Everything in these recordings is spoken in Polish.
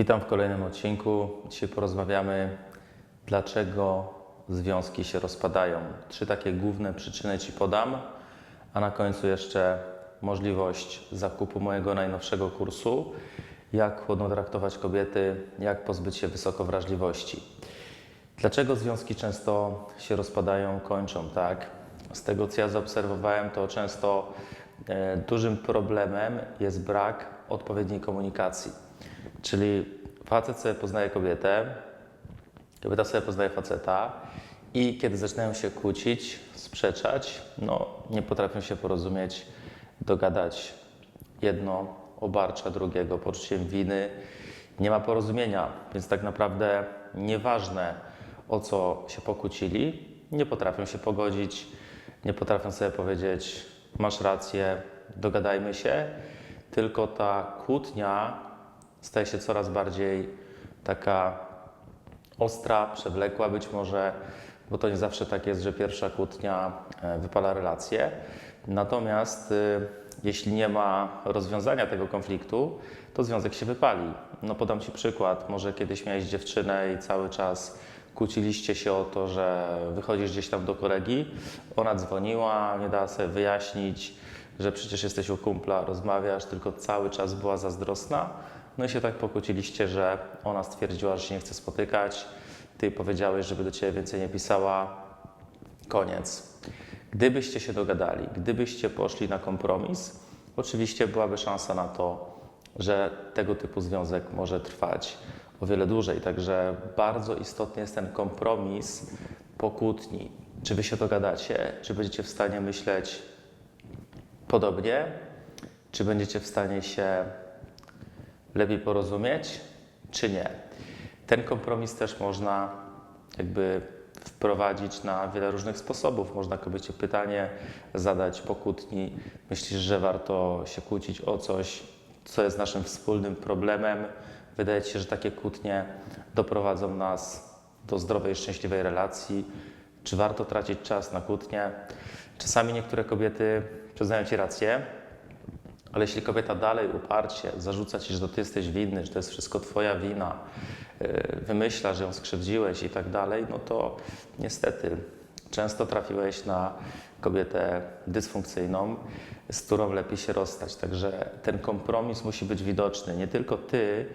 Witam w kolejnym odcinku. Dzisiaj porozmawiamy, dlaczego związki się rozpadają. Trzy takie główne przyczyny Ci podam, a na końcu jeszcze możliwość zakupu mojego najnowszego kursu Jak chłodno traktować kobiety, jak pozbyć się wysokowrażliwości. Dlaczego związki często się rozpadają, kończą, tak? Z tego, co ja zaobserwowałem, to często e, dużym problemem jest brak odpowiedniej komunikacji. Czyli facet sobie poznaje kobietę, kobieta sobie poznaje faceta i kiedy zaczynają się kłócić, sprzeczać, no nie potrafią się porozumieć, dogadać. Jedno obarcza drugiego poczuciem winy, nie ma porozumienia, więc tak naprawdę nieważne o co się pokłócili, nie potrafią się pogodzić, nie potrafią sobie powiedzieć, masz rację, dogadajmy się, tylko ta kłótnia staje się coraz bardziej taka ostra, przewlekła być może, bo to nie zawsze tak jest, że pierwsza kłótnia e, wypala relację. Natomiast y, jeśli nie ma rozwiązania tego konfliktu, to związek się wypali. No podam Ci przykład. Może kiedyś miałeś dziewczynę i cały czas kłóciliście się o to, że wychodzisz gdzieś tam do kolegi, ona dzwoniła, nie dała sobie wyjaśnić, że przecież jesteś u kumpla, rozmawiasz, tylko cały czas była zazdrosna. No i się tak pokłóciliście, że ona stwierdziła, że się nie chce spotykać, ty powiedziałeś, żeby do ciebie więcej nie pisała. Koniec. Gdybyście się dogadali, gdybyście poszli na kompromis, oczywiście byłaby szansa na to, że tego typu związek może trwać o wiele dłużej. Także bardzo istotny jest ten kompromis po kłótni. Czy wy się dogadacie, czy będziecie w stanie myśleć podobnie, czy będziecie w stanie się lepiej porozumieć, czy nie. Ten kompromis też można jakby wprowadzić na wiele różnych sposobów. Można kobiecie pytanie zadać po kłótni. Myślisz, że warto się kłócić o coś, co jest naszym wspólnym problemem? Wydaje ci się, że takie kłótnie doprowadzą nas do zdrowej, szczęśliwej relacji? Czy warto tracić czas na kłótnie? Czasami niektóre kobiety przyznają ci rację, ale jeśli kobieta dalej uparcie zarzuca ci, że to ty jesteś winny, że to jest wszystko twoja wina, yy, wymyśla, że ją skrzywdziłeś i tak dalej, no to niestety często trafiłeś na kobietę dysfunkcyjną, z którą lepiej się rozstać. Także ten kompromis musi być widoczny. Nie tylko ty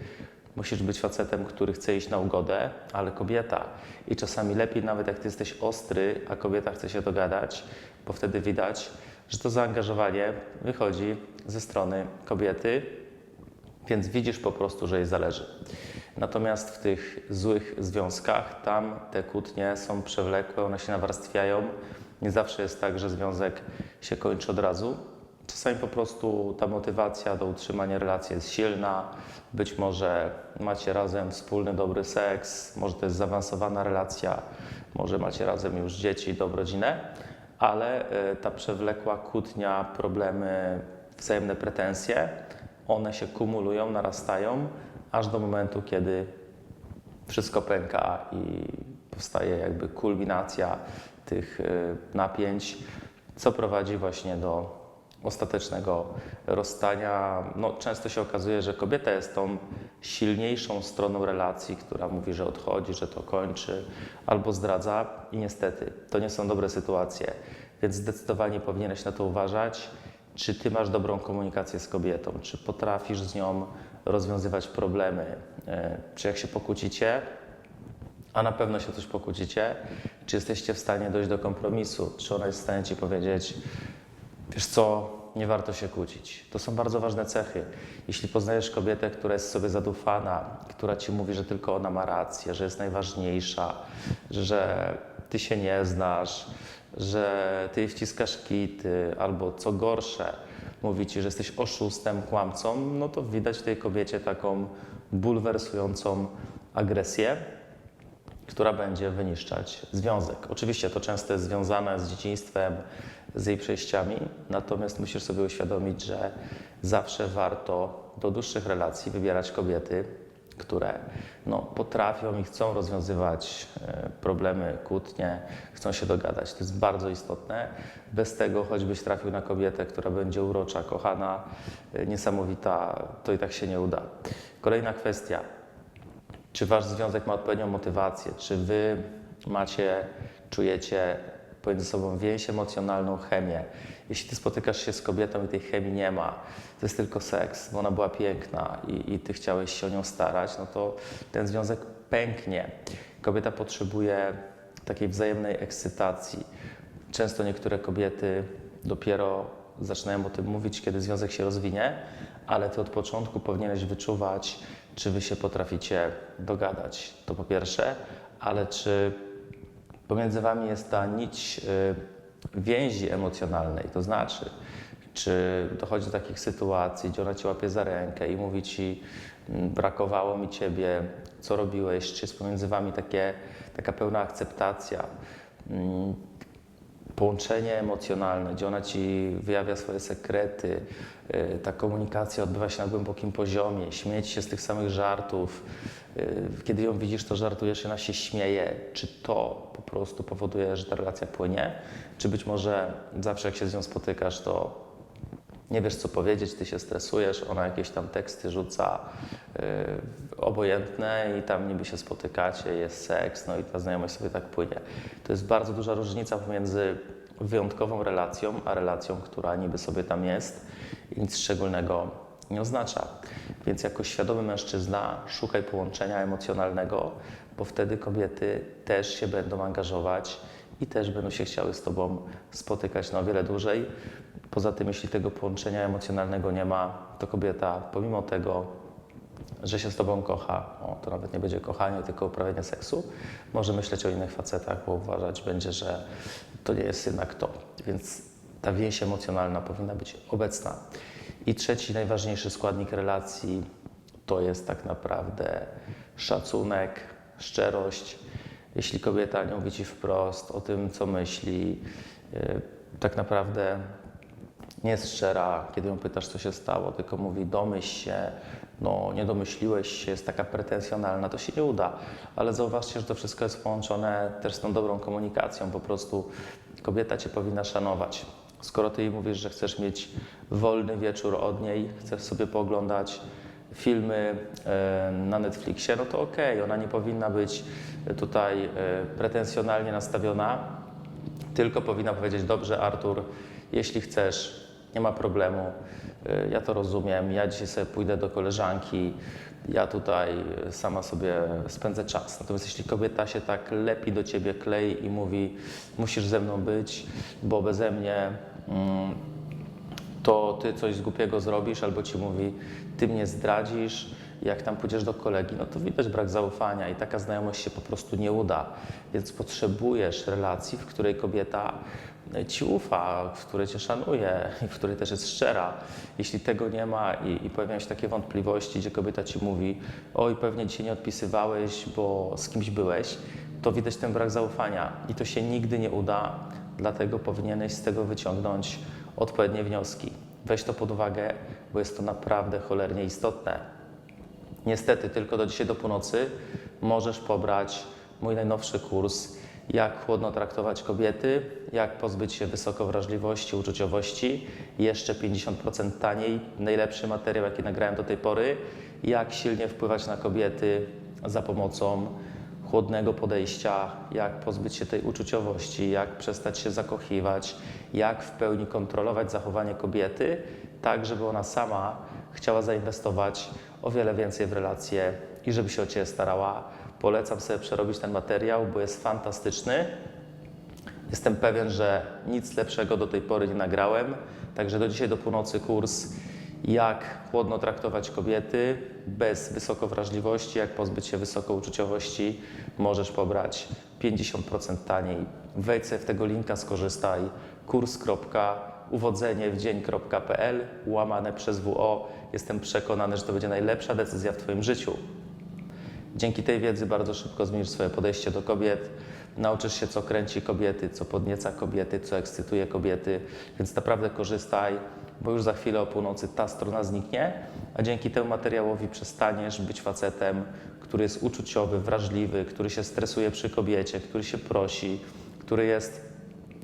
musisz być facetem, który chce iść na ugodę, ale kobieta. I czasami lepiej nawet jak ty jesteś ostry, a kobieta chce się dogadać, bo wtedy widać, że to zaangażowanie wychodzi ze strony kobiety, więc widzisz po prostu, że jej zależy. Natomiast w tych złych związkach, tam te kłótnie są przewlekłe, one się nawarstwiają. Nie zawsze jest tak, że związek się kończy od razu. Czasami po prostu ta motywacja do utrzymania relacji jest silna. Być może macie razem wspólny, dobry seks, może to jest zaawansowana relacja, może macie razem już dzieci, dobrą rodzinę, ale y, ta przewlekła kłótnia, problemy, wzajemne pretensje, one się kumulują, narastają, aż do momentu, kiedy wszystko pęka i powstaje jakby kulminacja tych y, napięć, co prowadzi właśnie do ostatecznego rozstania. No, często się okazuje, że kobieta jest tą silniejszą stroną relacji, która mówi, że odchodzi, że to kończy albo zdradza i niestety to nie są dobre sytuacje, więc zdecydowanie powinieneś na to uważać. Czy ty masz dobrą komunikację z kobietą? Czy potrafisz z nią rozwiązywać problemy? E, Czy jak się pokłócicie, a na pewno się coś pokłócicie, czy jesteście w stanie dojść do kompromisu? Czy ona jest w stanie ci powiedzieć, wiesz co, nie warto się kłócić? To są bardzo ważne cechy. Jeśli poznajesz kobietę, która jest sobie zadufana, która ci mówi, że tylko ona ma rację, że jest najważniejsza, że ty się nie znasz, że ty wciskasz kity, albo co gorsze, mówi ci, że jesteś oszustem, kłamcą, no to widać w tej kobiecie taką bulwersującą agresję, która będzie wyniszczać związek. Oczywiście to często jest związane z dzieciństwem, z jej przejściami, natomiast musisz sobie uświadomić, że zawsze warto do dłuższych relacji wybierać kobiety, które no, potrafią i chcą rozwiązywać e, problemy, kłótnie, chcą się dogadać. To jest bardzo istotne. Bez tego, choćbyś trafił na kobietę, która będzie urocza, kochana, e, niesamowita, to i tak się nie uda. Kolejna kwestia. czy wasz związek ma odpowiednią motywację, czy wy macie, czujecie pomiędzy sobą więź emocjonalną, chemię. Jeśli ty spotykasz się z kobietą i tej chemii nie ma, to jest tylko seks, bo ona była piękna i, i ty chciałeś się o nią starać, no to ten związek pęknie. Kobieta potrzebuje takiej wzajemnej ekscytacji. Często niektóre kobiety dopiero zaczynają o tym mówić, kiedy związek się rozwinie, ale ty od początku powinieneś wyczuwać, czy wy się potraficie dogadać. To po pierwsze, ale czy pomiędzy wami jest ta nić y, więzi emocjonalnej, to znaczy, czy dochodzi do takich sytuacji, gdzie ona cię łapie za rękę i mówi ci, "Mm, brakowało mi ciebie, co robiłeś, czy jest pomiędzy wami takie, taka pełna akceptacja, mm, połączenie emocjonalne, gdzie ona ci wyjawia swoje sekrety, y, ta komunikacja odbywa się na głębokim poziomie, śmieć się z tych samych żartów. y, Kiedy ją widzisz, to żartujesz i ona się śmieje. Czy to po prostu powoduje, że ta relacja płynie? Czy być może zawsze jak się z nią spotykasz, to nie wiesz co powiedzieć, ty się stresujesz, ona jakieś tam teksty rzuca yy, obojętne i tam niby się spotykacie, jest seks, no i ta znajomość sobie tak płynie. To jest bardzo duża różnica pomiędzy wyjątkową relacją, a relacją, która niby sobie tam jest i nic szczególnego nie oznacza. Więc jako świadomy mężczyzna szukaj połączenia emocjonalnego, bo wtedy kobiety też się będą angażować i też będą się chciały z Tobą spotykać na o wiele dłużej. Poza tym, jeśli tego połączenia emocjonalnego nie ma, to kobieta, pomimo tego, że się z Tobą kocha, o, to nawet nie będzie kochanie, tylko uprawianie seksu, może myśleć o innych facetach, bo uważać będzie, że to nie jest jednak to. Więc ta więź emocjonalna powinna być obecna. I trzeci, najważniejszy składnik relacji to jest tak naprawdę szacunek, szczerość. Jeśli kobieta nie mówi Ci wprost o tym, co myśli, yy, tak naprawdę nie jest szczera, kiedy ją pytasz, co się stało, tylko mówi domyśl się, no nie domyśliłeś się, jest taka pretensjonalna, to się nie uda. Ale zauważcie, że to wszystko jest połączone też z tą dobrą komunikacją. Po prostu kobieta Cię powinna szanować. Skoro Ty jej mówisz, że chcesz mieć wolny wieczór od niej, chcesz sobie pooglądać filmy na Netflixie, no to okej, ona nie powinna być tutaj e, pretensjonalnie nastawiona, tylko powinna powiedzieć: Dobrze, Artur, jeśli chcesz, nie ma problemu, y, ja to rozumiem, ja dzisiaj sobie pójdę do koleżanki, ja tutaj y, sama sobie spędzę czas. Natomiast jeśli kobieta się tak lepi do ciebie klei i mówi: Musisz ze mną być, bo beze mnie. Mm, to ty coś głupiego zrobisz, albo ci mówi, ty mnie zdradzisz, jak tam pójdziesz do kolegi, no to widać brak zaufania i taka znajomość się po prostu nie uda. Więc potrzebujesz relacji, w której kobieta ci ufa, w której cię szanuje i w której też jest szczera. Jeśli tego nie ma i, i pojawiają się takie wątpliwości, gdzie kobieta ci mówi, oj, pewnie dzisiaj nie odpisywałeś, bo z kimś byłeś, to widać ten brak zaufania i to się nigdy nie uda, dlatego powinieneś z tego wyciągnąć odpowiednie wnioski. Weź to pod uwagę, bo jest to naprawdę cholernie istotne. Niestety, tylko do dzisiaj do północy możesz pobrać mój najnowszy kurs jak chłodno traktować kobiety, jak pozbyć się wysoko wrażliwości, uczuciowości, jeszcze 50% taniej, najlepszy materiał, jaki nagrałem do tej pory, jak silnie wpływać na kobiety za pomocą chłodnego podejścia, jak pozbyć się tej uczuciowości, jak przestać się zakochiwać, jak w pełni kontrolować zachowanie kobiety, tak żeby ona sama chciała zainwestować o wiele więcej w relacje i żeby się o Ciebie starała. Polecam sobie przerobić ten materiał, bo jest fantastyczny. Jestem pewien, że nic lepszego do tej pory nie nagrałem. Także do dzisiaj do północy kurs jak chłodno traktować kobiety bez wysokowrażliwości, jak pozbyć się wysokouczuciowości, możesz pobrać 50% taniej. Wejdź w tego linka, skorzystaj. kurs.uwodzeniewdzień.pl łamane przez WO. Jestem przekonany, że to będzie najlepsza decyzja w Twoim życiu. Dzięki tej wiedzy bardzo szybko zmienisz swoje podejście do kobiet, nauczysz się, co kręci kobiety, co podnieca kobiety, co ekscytuje kobiety, więc naprawdę korzystaj, bo już za chwilę o północy ta strona zniknie, a dzięki temu materiałowi przestaniesz być facetem, który jest uczuciowy, wrażliwy, który się stresuje przy kobiecie, który się prosi, który jest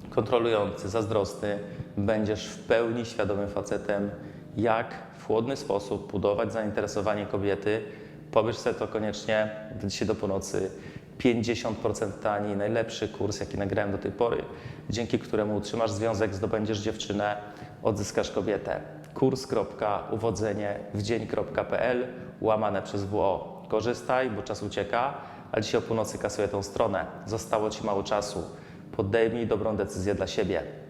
kontrolujący, zazdrosny. Będziesz w pełni świadomym facetem, jak w chłodny sposób budować zainteresowanie kobiety, Pobierz sobie to koniecznie do dzisiaj do północy. 50% taniej, najlepszy kurs, jaki nagrałem do tej pory, dzięki któremu utrzymasz związek, zdobędziesz dziewczynę, odzyskasz kobietę. kurs.uwodzeniewdzień.pl łamane przez WO. Korzystaj, bo czas ucieka, a dzisiaj o północy kasuję tą stronę. Zostało Ci mało czasu. Podejmij dobrą decyzję dla siebie.